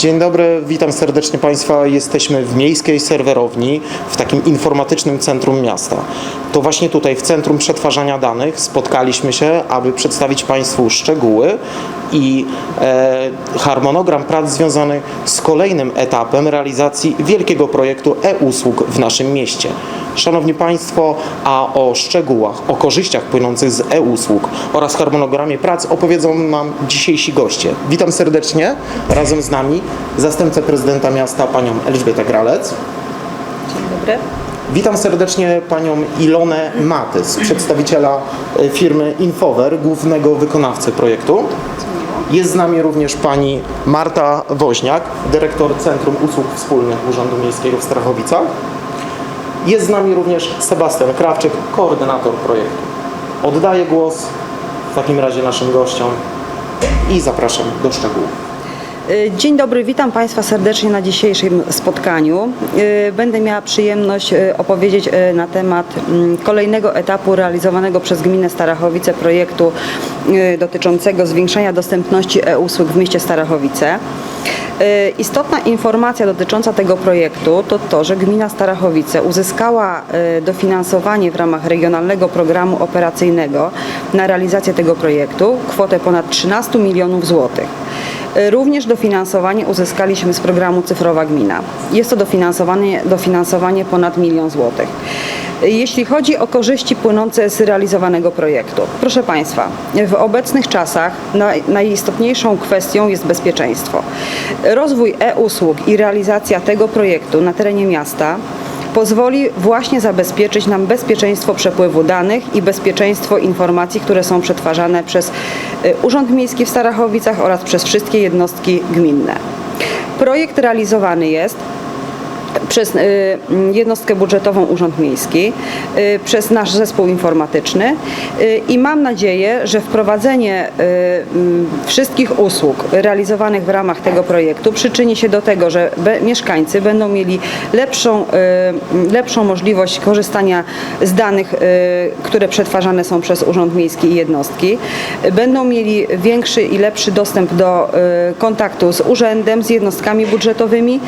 Dzień dobry, witam serdecznie Państwa. Jesteśmy w miejskiej serwerowni, w takim informatycznym centrum miasta. To właśnie tutaj, w centrum przetwarzania danych, spotkaliśmy się, aby przedstawić Państwu szczegóły i e, harmonogram prac związany z kolejnym etapem realizacji wielkiego projektu e-usług w naszym mieście. Szanowni Państwo, a o szczegółach, o korzyściach płynących z e-usług oraz harmonogramie prac opowiedzą nam dzisiejsi goście. Witam serdecznie, razem z nami zastępcę prezydenta miasta panią Elżbietę Gralec. Dzień dobry. Witam serdecznie panią Ilonę Matys, przedstawiciela e, firmy Infover, głównego wykonawcy projektu. Jest z nami również pani Marta Woźniak, dyrektor Centrum Usług Wspólnych Urzędu Miejskiego w Strachowicach. Jest z nami również Sebastian Krawczyk, koordynator projektu. Oddaję głos w takim razie naszym gościom i zapraszam do szczegółów. Y, Dzień dobry, witam Państwa serdecznie na dzisiejszym spotkaniu. Y, Będę miała przyjemność y, opowiedzieć na temat mm, kolejnego etapu realizowanego przez Gminę Starachowice projektu dotyczącego zwiększania dostępności e-usług w mieście Starachowice. Istotna informacja dotycząca tego projektu to to, że Gmina Starachowice uzyskała dofinansowanie w ramach Regionalnego Programu Operacyjnego na realizację tego projektu kwotę ponad 13 milionów złotych. Również dofinansowanie uzyskaliśmy z programu Cyfrowa Gmina. Jest to dofinansowanie, dofinansowanie ponad milion złotych. Jeśli chodzi o korzyści płynące z realizowanego projektu, proszę Państwa, w obecnych czasach naj, najistotniejszą kwestią jest bezpieczeństwo. Rozwój e-usług i realizacja tego projektu na terenie miasta pozwoli właśnie zabezpieczyć nam bezpieczeństwo przepływu danych i bezpieczeństwo informacji, które są przetwarzane przez Urząd Miejski w Starachowicach oraz przez wszystkie jednostki gminne. Projekt realizowany jest przez y, jednostkę budżetową Urząd Miejski, y, przez nasz zespół informatyczny y, i mam nadzieję, że wprowadzenie wszystkich usług realizowanych w ramach tego projektu przyczyni się do tego, że mieszkańcy będą mieli lepszą, lepszą możliwość korzystania z danych, które przetwarzane są przez Urząd Miejski i jednostki, będą mieli większy i lepszy dostęp do kontaktu z urzędem, z jednostkami budżetowymi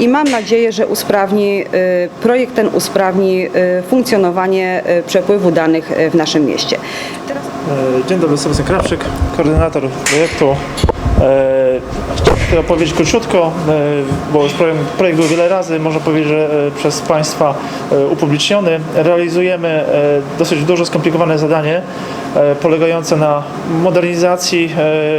i mam nadzieję, że usprawni, y, projekt ten usprawni y, funkcjonowanie y, przepływu danych w naszym mieście. Teraz E, Dzień dobry, Sebastian Krawczyk, koordynator projektu. E, Chciałem tutaj opowiedzieć króciutko, e, bo już projekt, projekt był wiele razy, można powiedzieć, że przez Państwa upubliczniony. Realizujemy dosyć duże, skomplikowane zadanie polegające na modernizacji,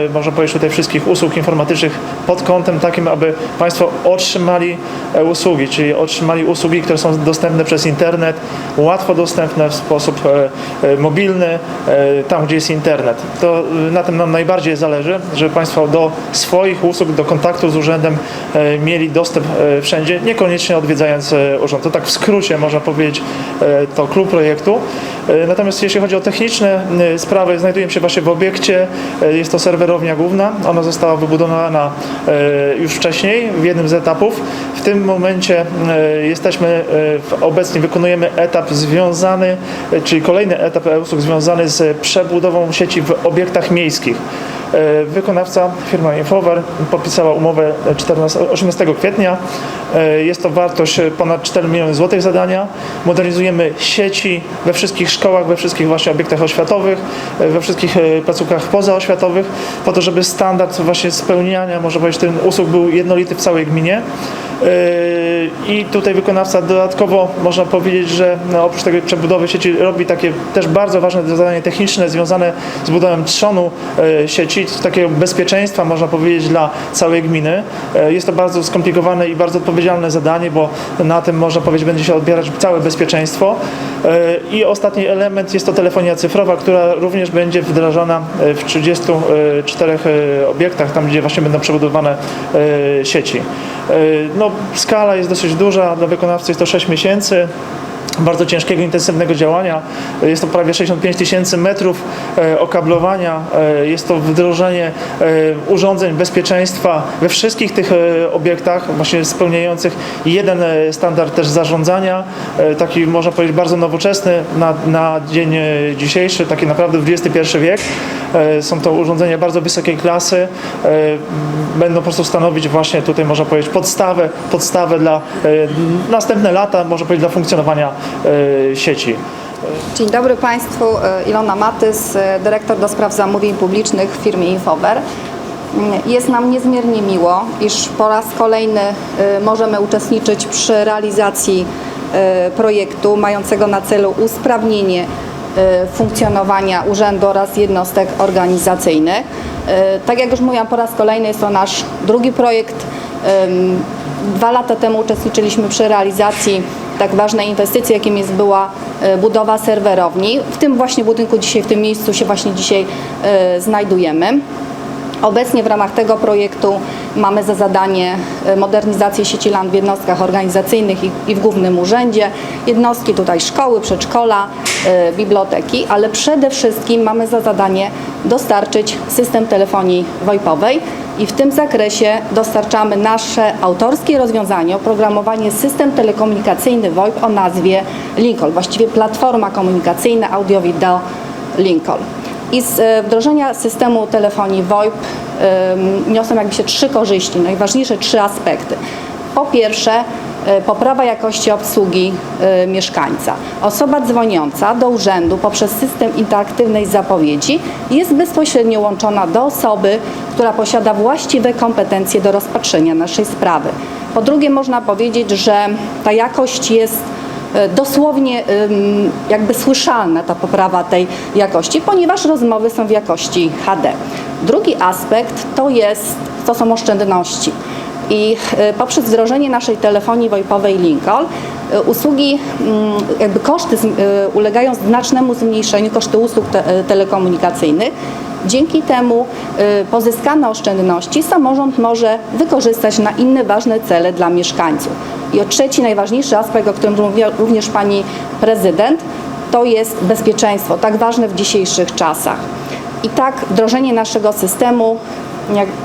e, można powiedzieć tutaj wszystkich usług informatycznych pod kątem takim, aby Państwo otrzymali e, usługi, czyli otrzymali usługi, które są dostępne przez internet, łatwo dostępne w sposób e, e, mobilny, e, tam gdzie jest internet. To e, na tym nam najbardziej zależy, żeby Państwo do swoich usług, do kontaktu z urzędem e, mieli dostęp e, wszędzie, niekoniecznie odwiedzając e, urząd. To tak w skrócie można powiedzieć e, to klub projektu. E, Natomiast jeśli chodzi o techniczne e, sprawy, znajdujemy się właśnie w obiekcie, e, jest to serwerownia główna, ona została wybudowana e, już wcześniej w jednym z etapów. W tym momencie e, jesteśmy, e, obecnie wykonujemy etap związany, e, czyli kolejny etap e-usług związany z przebudową sieci w obiektach miejskich. E, Wykonawca, firma Infover, podpisała umowę 14, 18 kwietnia. E, Jest to wartość e, ponad 4 miliony złotych zadania. Modernizujemy sieci we wszystkich szkołach, we wszystkich właśnie obiektach oświatowych, we wszystkich placówkach pozaoświatowych, po to, żeby standard właśnie spełniania, można powiedzieć, ten usług był jednolity w całej gminie. I tutaj wykonawca dodatkowo można powiedzieć, że no, oprócz tej przebudowy sieci robi takie też bardzo ważne zadanie techniczne związane z budową trzonu e, sieci, takiego bezpieczeństwa można powiedzieć dla całej gminy. E, Jest to bardzo skomplikowane i bardzo odpowiedzialne zadanie, bo na tym można powiedzieć będzie się odbierać całe bezpieczeństwo. E, I ostatni element jest to telefonia cyfrowa, która również będzie wdrażana e, w 34 e, obiektach, tam gdzie właśnie będą przebudowane sieci. No, skala jest dosyć duża, dla wykonawcy jest to 6 miesięcy bardzo ciężkiego, intensywnego działania. Jest to prawie 65 tysięcy metrów e, okablowania. E, Jest to wdrożenie e, urządzeń bezpieczeństwa we wszystkich tych obiektach, właśnie spełniających jeden standard też zarządzania, taki można powiedzieć bardzo nowoczesny na, na dzień dzisiejszy, taki naprawdę XXI wiek. E, Są to urządzenia bardzo wysokiej klasy. e, Będą po prostu stanowić właśnie tutaj można powiedzieć podstawę, podstawę dla e, następne lata, można powiedzieć dla funkcjonowania sieci. Dzień dobry Państwu, Ilona Matys, dyrektor do spraw zamówień publicznych w firmie Infover. Mm, Jest nam niezmiernie miło, iż po raz kolejny możemy uczestniczyć przy realizacji projektu mającego na celu usprawnienie funkcjonowania urzędu oraz jednostek organizacyjnych. E, Tak jak już mówiłam, po raz kolejny jest to nasz drugi projekt. Em, Dwa lata temu uczestniczyliśmy przy realizacji tak ważnej inwestycji, jakim jest była budowa serwerowni. W tym właśnie budynku dzisiaj, w tym miejscu się właśnie dzisiaj znajdujemy. Obecnie w ramach tego projektu mamy za zadanie e, modernizację sieci LAN w jednostkach organizacyjnych i, w Głównym Urzędzie. Jednostki tutaj szkoły, przedszkola, e, biblioteki, ale przede wszystkim mamy za zadanie dostarczyć system telefonii VoIP-owej i w tym zakresie dostarczamy nasze autorskie rozwiązanie, oprogramowanie system telekomunikacyjny VoIP o nazwie Lincoln, właściwie platforma komunikacyjna audio-wideo Lincoln. I z e, wdrożenia systemu telefonii VoIP niosą jakby się trzy korzyści, najważniejsze trzy aspekty. Po pierwsze, e, poprawa jakości obsługi e, mieszkańca. Osoba dzwoniąca do urzędu poprzez system interaktywnej zapowiedzi jest bezpośrednio łączona do osoby, która posiada właściwe kompetencje do rozpatrzenia naszej sprawy. Po drugie, można powiedzieć, że ta jakość jest e, dosłownie jakby słyszalna ta poprawa tej jakości, ponieważ rozmowy są w jakości HD. Drugi aspekt to jest, to są oszczędności. I e, poprzez wdrożenie naszej telefonii VoIP-owej Lincoln e, usługi, mm, jakby koszty e, ulegają znacznemu zmniejszeniu, koszty usług te, telekomunikacyjnych. Dzięki temu pozyskane oszczędności samorząd może wykorzystać na inne ważne cele dla mieszkańców. I o trzeci, najważniejszy aspekt, o którym mówiła również Pani Prezydent, to jest bezpieczeństwo, tak ważne w dzisiejszych czasach. I tak wdrożenie naszego systemu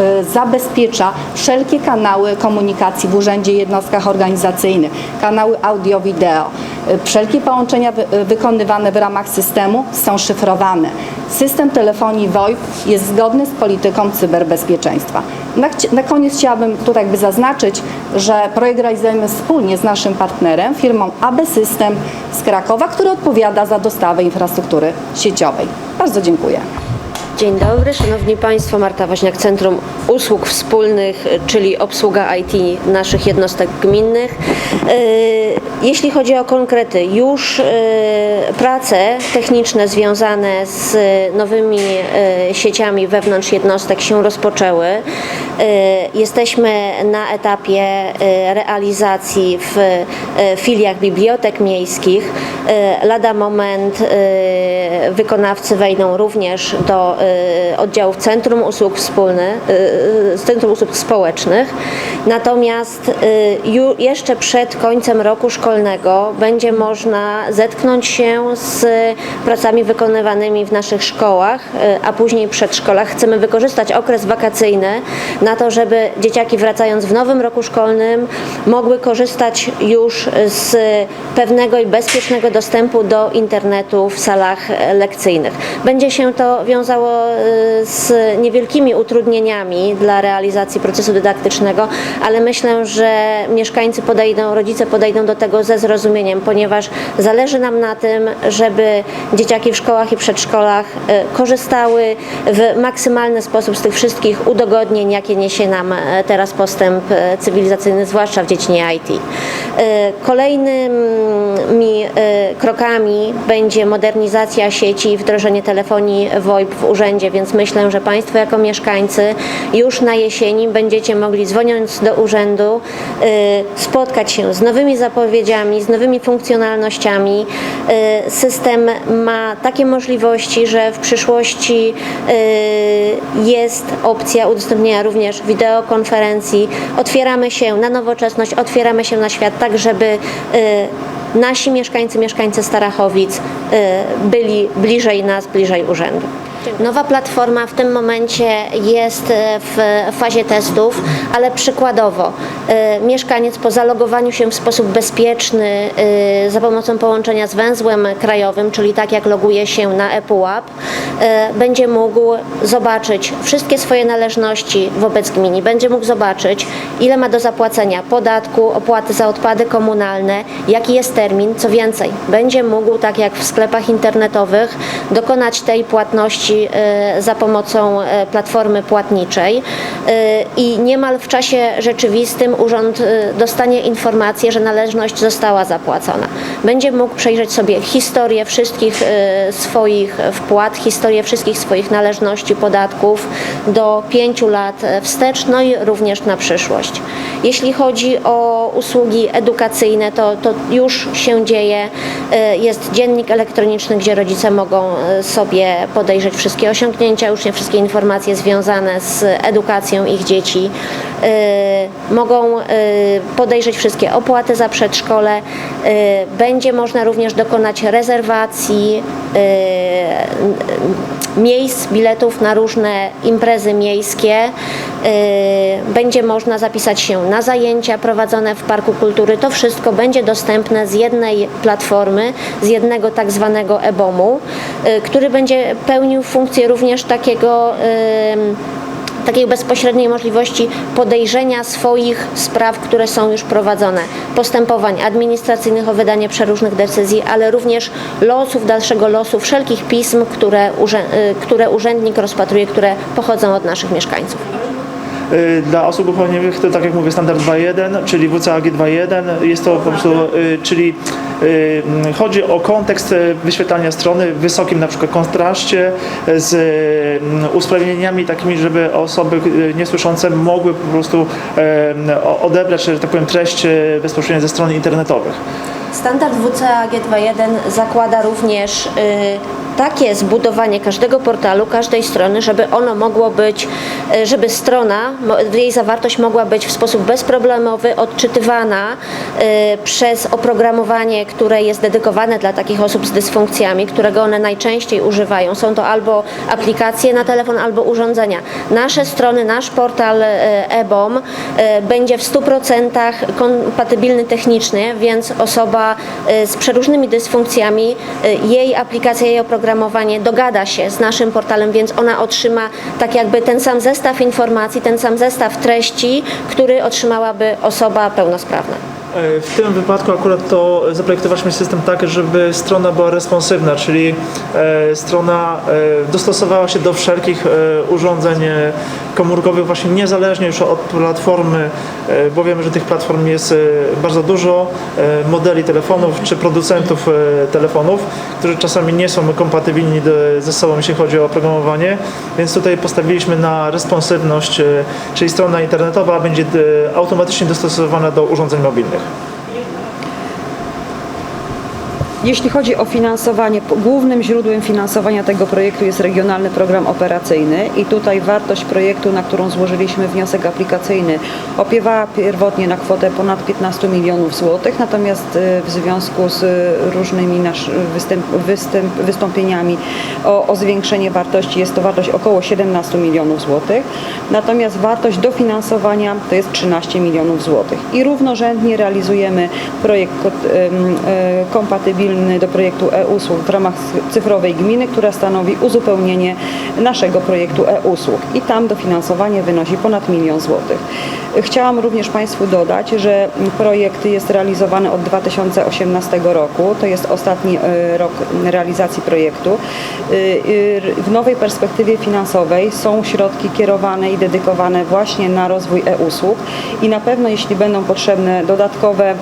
e, zabezpiecza wszelkie kanały komunikacji w urzędzie jednostkach organizacyjnych, kanały audio-wideo. E, Wszelkie połączenia e, wykonywane w ramach systemu są szyfrowane. System telefonii VoIP jest zgodny z polityką cyberbezpieczeństwa. Na, na koniec chciałabym tutaj jakby zaznaczyć, że projekt realizujemy wspólnie z naszym partnerem, firmą AB System z Krakowa, który odpowiada za dostawę infrastruktury sieciowej. Bardzo dziękuję. Dzień dobry, Szanowni Państwo. Marta Woźniak, Centrum Usług Wspólnych, czyli obsługa IT naszych jednostek gminnych. E, Jeśli chodzi o konkrety, już e, prace techniczne związane z nowymi e, sieciami wewnątrz jednostek się rozpoczęły. Jesteśmy na etapie realizacji w filiach bibliotek miejskich. Lada moment wykonawcy wejdą również do oddziałów Centrum Usług Wspólnych, e, Centrum Usług Społecznych. Natomiast jeszcze przed końcem roku szkolnego będzie można zetknąć się z pracami wykonywanymi w naszych szkołach, a później przedszkolach. Chcemy wykorzystać okres wakacyjny na to, żeby dzieciaki wracając w nowym roku szkolnym mogły korzystać już z pewnego i bezpiecznego dostępu do internetu w salach lekcyjnych. Będzie się to wiązało z niewielkimi utrudnieniami dla realizacji procesu dydaktycznego, ale myślę, że mieszkańcy podejdą, rodzice podejdą do tego ze zrozumieniem, ponieważ zależy nam na tym, żeby dzieciaki w szkołach i przedszkolach e, korzystały w maksymalny sposób z tych wszystkich udogodnień, jakie niesie nam e, teraz postęp cywilizacyjny, zwłaszcza w dziedzinie IT. Kolejnymi e, krokami będzie modernizacja sieci i wdrożenie telefonii VoIP w urzędzie, więc myślę, że Państwo jako mieszkańcy już na jesieni będziecie mogli dzwoniąc do urzędu e, spotkać się z nowymi zapowiedziami, z nowymi funkcjonalnościami. E, System ma takie możliwości, że w przyszłości e, jest opcja udostępnienia również wideokonferencji. Otwieramy się na nowoczesność, otwieramy się na świat tak, żeby nasi mieszkańcy, mieszkańcy Starachowic byli bliżej nas, bliżej urzędu. Nowa platforma w tym momencie jest e, w fazie testów, ale przykładowo e, mieszkaniec po zalogowaniu się w sposób bezpieczny e, za pomocą połączenia z węzłem krajowym, czyli tak jak loguje się na ePUAP, będzie mógł zobaczyć wszystkie swoje należności wobec gminy, będzie mógł zobaczyć ile ma do zapłacenia podatku, opłaty za odpady komunalne, jaki jest termin, co więcej, będzie mógł, tak jak w sklepach internetowych, dokonać tej płatności e, za pomocą e, platformy płatniczej e, i niemal w czasie rzeczywistym urząd dostanie informację, że należność została zapłacona. Będzie mógł przejrzeć sobie historię wszystkich swoich wpłat, historię wszystkich swoich należności, podatków do pięciu lat wstecz, no i również na przyszłość. Jeśli chodzi o usługi edukacyjne, to, to już się dzieje. Jest dziennik elektroniczny, gdzie rodzice mogą sobie podejrzeć wszystkie osiągnięcia, nie wszystkie informacje związane z edukacją ich dzieci. E, Mogą e, podejrzeć wszystkie opłaty za przedszkole. E, Będzie można również dokonać rezerwacji miejsc, biletów na różne imprezy miejskie. Yy, Będzie można zapisać się na zajęcia prowadzone w Parku Kultury. To wszystko będzie dostępne z jednej platformy, z jednego tak zwanego e-bomu, który będzie pełnił funkcję również takiego takiej bezpośredniej możliwości podejrzenia swoich spraw, które są już prowadzone, postępowań administracyjnych o wydanie przeróżnych decyzji, ale również losów, dalszego losu wszelkich pism, które, y, które urzędnik rozpatruje, które pochodzą od naszych mieszkańców. Y, Dla osób głuchoniemych to tak jak mówię standard 2.1, czyli WCAG 2.1 jest to po prostu, y, czyli y, chodzi o kontekst wyświetlania strony w wysokim na przykład kontraście z usprawnieniami takimi, żeby osoby niesłyszące mogły po prostu odebrać, że tak powiem, treść bezpośrednio ze stron internetowych. Standard WCAG 2.1 zakłada również y, takie zbudowanie każdego portalu, każdej strony, żeby ono mogło być, y, żeby strona, jej zawartość mogła być w sposób bezproblemowy odczytywana y, przez oprogramowanie, które jest dedykowane dla takich osób z dysfunkcjami, którego one najczęściej używają. Są to albo aplikacje na telefon, albo urządzenia. Nasze strony, nasz portal e-BOM będzie w 100% kompatybilny technicznie, więc osoba y, z przeróżnymi dysfunkcjami, y, jej aplikacja, jej oprogramowanie dogada się z naszym portalem, więc ona otrzyma tak jakby ten sam zestaw informacji, ten sam zestaw treści, który otrzymałaby osoba pełnosprawna. E, W tym wypadku akurat to zaprojektowaliśmy system tak, żeby strona była responsywna, czyli e, strona e, dostosowała się do wszelkich urządzeń komórkowych, właśnie niezależnie już od platformy, bo wiemy, że tych platform jest bardzo dużo, modeli telefonów czy producentów telefonów, którzy czasami nie są kompatybilni ze sobą, jeśli chodzi o oprogramowanie, więc tutaj postawiliśmy na responsywność, czyli strona internetowa będzie automatycznie dostosowana do urządzeń mobilnych. Hayır. Jeśli chodzi o finansowanie, głównym źródłem finansowania tego projektu jest Regionalny Program Operacyjny i tutaj wartość projektu, na którą złożyliśmy wniosek aplikacyjny, opiewała pierwotnie na kwotę ponad 15 milionów złotych, natomiast y, w związku z y, różnymi nasz, występ, występ, wystąpieniami o, o zwiększenie wartości jest to wartość około 17 milionów złotych, natomiast wartość dofinansowania to jest 13 milionów złotych. I równorzędnie realizujemy projekt ko- do projektu e-usług w ramach cyfrowej gminy, która stanowi uzupełnienie naszego projektu e-usług i tam dofinansowanie wynosi ponad milion złotych. Chciałam również Państwu dodać, że projekt jest realizowany od 2018 roku, to jest ostatni e, rok realizacji projektu. Y, y, W nowej perspektywie finansowej są środki kierowane i dedykowane właśnie na rozwój e-usług i na pewno jeśli będą potrzebne dodatkowe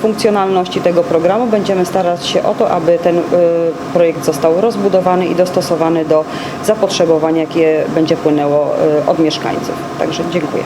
funkcjonalności tego programu, będziemy starać się o to, aby ten y, projekt został rozbudowany i dostosowany do zapotrzebowania, jakie będzie płynęło y, od mieszkańców. Także dziękuję.